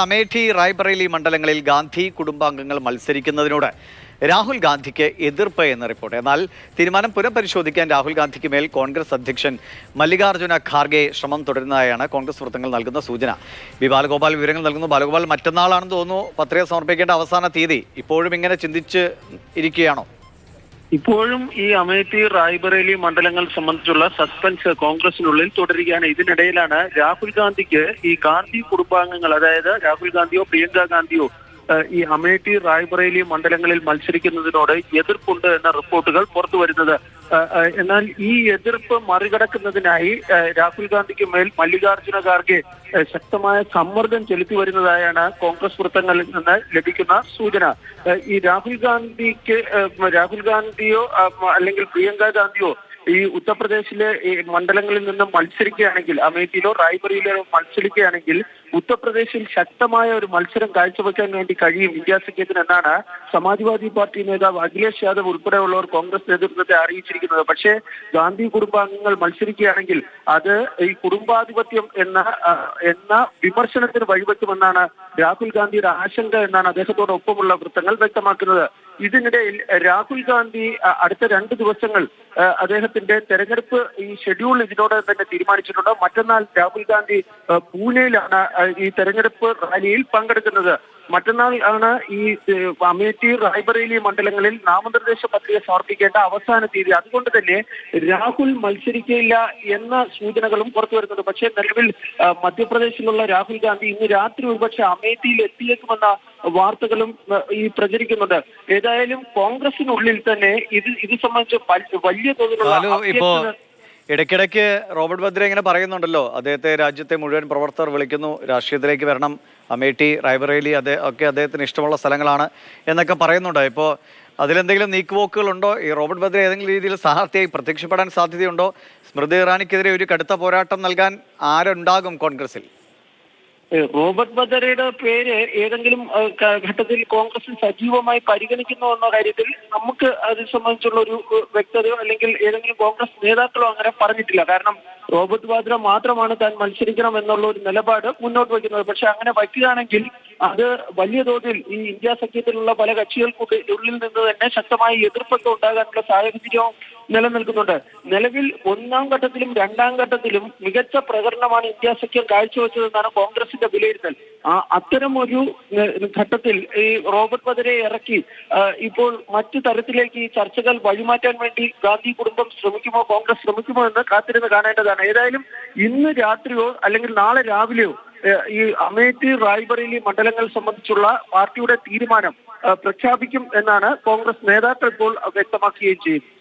അമേഠി റായ്ബറേലി മണ്ഡലങ്ങളിൽ ഗാന്ധി കുടുംബാംഗങ്ങൾ മത്സരിക്കുന്നതിനോട് രാഹുൽ ഗാന്ധിക്ക് എതിർപ്പ് എന്ന റിപ്പോർട്ട്. എന്നാൽ തീരുമാനം പുനഃപരിശോധിക്കാൻ രാഹുൽ ഗാന്ധിക്ക് മേൽ കോൺഗ്രസ് അധ്യക്ഷൻ മല്ലികാർജുന ഖാർഗെ ശ്രമം തുടരുന്നതായാണ് കോൺഗ്രസ് വൃത്തങ്ങൾ നൽകുന്ന സൂചന. വി ബാലഗോപാൽ വിവരങ്ങൾ നൽകുന്നു. ബാലഗോപാൽ മറ്റന്നാളാണെന്ന് തോന്നുന്നു. പത്രിക സമർപ്പിക്കേണ്ട അവസാന തീയതി. ഇപ്പോഴും ഇങ്ങനെ ചിന്തിച്ച് ഇരിക്കുകയാണോ? ഇപ്പോഴും ഈ അമേത്തി റായ്ബറേലി മണ്ഡലങ്ങൾ സംബന്ധിച്ചുള്ള സസ്പെൻസ് കോൺഗ്രസിനുള്ളിൽ തുടരുകയാണ്. ഇതിനിടയിലാണ് രാഹുൽ ഗാന്ധിക്ക് ഈ ഗാന്ധി കുടുംബാംഗങ്ങൾ അതായത് രാഹുൽ ഗാന്ധിയോ പ്രിയങ്ക ഗാന്ധിയോ ഈ അമേഠി റായ്ബറേലി മണ്ഡലങ്ങളിൽ മത്സരിക്കുന്നതിനോട് എതിർപ്പുണ്ട് എന്ന റിപ്പോർട്ടുകൾ പുറത്തു വരുന്നത്. എന്നാൽ ഈ എതിർപ്പ് മറികടക്കുന്നതിനായി രാഹുൽ ഗാന്ധിക്ക് മേൽ മല്ലികാർജുന ഖാർഗെ ശക്തമായ സമ്മർദ്ദം ചെലുത്തി വരുന്നതായാണ് കോൺഗ്രസ് വൃത്തങ്ങളിൽ നിന്ന് ലഭിക്കുന്ന സൂചന. ഈ രാഹുൽ ഗാന്ധിക്ക് രാഹുൽ ഗാന്ധിയോ അല്ലെങ്കിൽ പ്രിയങ്ക ഗാന്ധിയോ ഈ ഉത്തർപ്രദേശിലെ മണ്ഡലങ്ങളിൽ നിന്ന് മത്സരിക്കുകയാണെങ്കിൽ അമേഠിയിലോ റായ്ബറിയിലോ മത്സരിക്കുകയാണെങ്കിൽ ഉത്തർപ്രദേശിൽ ശക്തമായ ഒരു മത്സരം കാഴ്ചവെക്കാൻ വേണ്ടി കഴിയും ഇന്ത്യ സഖ്യത്തിന് എന്നാണ് സമാജ്വാദി പാർട്ടി നേതാവ് അഖിലേഷ് യാദവ് ഉൾപ്പെടെയുള്ളവർ കോൺഗ്രസ് നേതൃത്വത്തെ അറിയിച്ചിരിക്കുന്നത്. പക്ഷേ ഗാന്ധി കുടുംബാംഗങ്ങൾ മത്സരിക്കുകയാണെങ്കിൽ അത് ഈ കുടുംബാധിപത്യം എന്ന എന്ന വിമർശനത്തിന് വഴിവെക്കുമെന്നാണ് രാഹുൽ ഗാന്ധിയുടെ ആശങ്ക എന്നാണ് അദ്ദേഹത്തോടൊപ്പമുള്ള വൃത്തങ്ങൾ വ്യക്തമാക്കുന്നത്. ഇതിനിടയിൽ രാഹുൽ ഗാന്ധി അടുത്ത രണ്ട് ദിവസങ്ങൾ അദ്ദേഹത്തിന്റെ തെരഞ്ഞെടുപ്പ് ഈ ഷെഡ്യൂൾ ഇതിനോട് തന്നെ തീരുമാനിച്ചിട്ടുണ്ട്. മറ്റന്നാൾ രാഹുൽ ഗാന്ധി പൂനെയിലാണ് ഈ തെരഞ്ഞെടുപ്പ് റാലിയിൽ പങ്കെടുക്കുന്നത്. മറ്റന്നാൾ ആണ് ഈ അമേഠി റായ്ബറേലി മണ്ഡലങ്ങളിൽ നാമനിർദ്ദേശ പത്രിക സമർപ്പിക്കേണ്ട അവസാന തീയതി. അതുകൊണ്ട് തന്നെ രാഹുൽ മത്സരിക്കില്ല എന്ന സൂചനകളും പുറത്തു വരുന്നുണ്ട്. പക്ഷേ നിലവിൽ മധ്യപ്രദേശിലുള്ള രാഹുൽ ഗാന്ധി ഇന്ന് രാത്രി ഒരുപക്ഷെ അമേഠിയിൽ എത്തിയേക്കുമെന്ന വാർത്തകളും ഈ പ്രചരിക്കുന്നുണ്ട്. ഏതായാലും കോൺഗ്രസിനുള്ളിൽ തന്നെ ഇത് ഇത് സംബന്ധിച്ച് വലിയ തോതിലുള്ള ഇടയ്ക്കിടയ്ക്ക് റോബർട്ട് ബദ്ര ഇങ്ങനെ പറയുന്നുണ്ടല്ലോ. അദ്ദേഹത്തെ രാജ്യത്തെ മുഴുവൻ പ്രവർത്തകർ വിളിക്കുന്നു. രാഷ്ട്രീയത്തിലേക്ക് വരണം. അമേഠി റായ്ബറേലി അതേ ഒക്കെ അദ്ദേഹത്തിന് ഇഷ്ടമുള്ള സ്ഥലങ്ങളാണ് എന്നൊക്കെ പറയുന്നുണ്ട്. ഇപ്പോൾ അതിലെന്തെങ്കിലും നീക്കുപോക്കുകളുണ്ടോ? ഈ റോബർട്ട് ബദ്ര ഏതെങ്കിലും രീതിയിൽ സ്ഥാനാർത്ഥിയായി പ്രത്യക്ഷപ്പെടാൻ സാധ്യതയുണ്ടോ? സ്മൃതി ഇറാനിക്കെതിരെ ഒരു കടുത്ത പോരാട്ടം നൽകാൻ ആരുണ്ടാകും കോൺഗ്രസിൽ? റോബർട്ട് വധരയുടെ പേര് ഏതെങ്കിലും ഘട്ടത്തിൽ കോൺഗ്രസ് സജീവമായി പരിഗണിക്കുന്നു എന്ന കാര്യത്തിൽ നമുക്ക് അത് സംബന്ധിച്ചുള്ള ഒരു വ്യക്തതയോ അല്ലെങ്കിൽ ഏതെങ്കിലും കോൺഗ്രസ് നേതാക്കളോ അങ്ങനെ പറഞ്ഞിട്ടില്ല. കാരണം റോബർട്ട് വാദ്ര മാത്രമാണ് താൻ മത്സരിക്കണം എന്നുള്ള ഒരു നിലപാട് മുന്നോട്ട് വയ്ക്കുന്നത്. പക്ഷെ അങ്ങനെ വയ്ക്കുകയാണെങ്കിൽ അത് വലിയ തോതിൽ ഈ ഇന്ത്യ സഖ്യത്തിലുള്ള പല കക്ഷികൾക്കുള്ളിൽ നിന്ന് തന്നെ ശക്തമായ എതിർപ്പൊക്കെ ഉണ്ടാകാനുള്ള സാഹചര്യവും നിലനിൽക്കുന്നുണ്ട്. നിലവിൽ ഒന്നാം ഘട്ടത്തിലും രണ്ടാം ഘട്ടത്തിലും മികച്ച പ്രകടനമാണ് ഇന്ത്യ സഖ്യം കാഴ്ചവെച്ചതെന്നാണ് കോൺഗ്രസിന്റെ വിലയിരുത്തൽ. ആ അത്തരം ഒരു ഘട്ടത്തിൽ ഈ റോബർട്ട് വധരെ ഇറക്കി ഇപ്പോൾ മറ്റു തരത്തിലേക്ക് ഈ ചർച്ചകൾ വഴിമാറ്റാൻ വേണ്ടി ഗാന്ധി കുടുംബം ശ്രമിക്കുമോ കോൺഗ്രസ് ശ്രമിക്കുമോ എന്ന് കാത്തിരുന്ന് കാണേണ്ടതാണ്. ഏതായാലും ഇന്ന് രാത്രിയോ അല്ലെങ്കിൽ നാളെ രാവിലെയോ ഈ അമേഠി റായ്ബറേലി മണ്ഡലങ്ങൾ സംബന്ധിച്ചുള്ള പാർട്ടിയുടെ തീരുമാനം പ്രഖ്യാപിക്കും എന്നാണ് കോൺഗ്രസ് നേതാക്കൾ ഇപ്പോൾ വ്യക്തമാക്കുകയും ചെയ്യുന്നത്.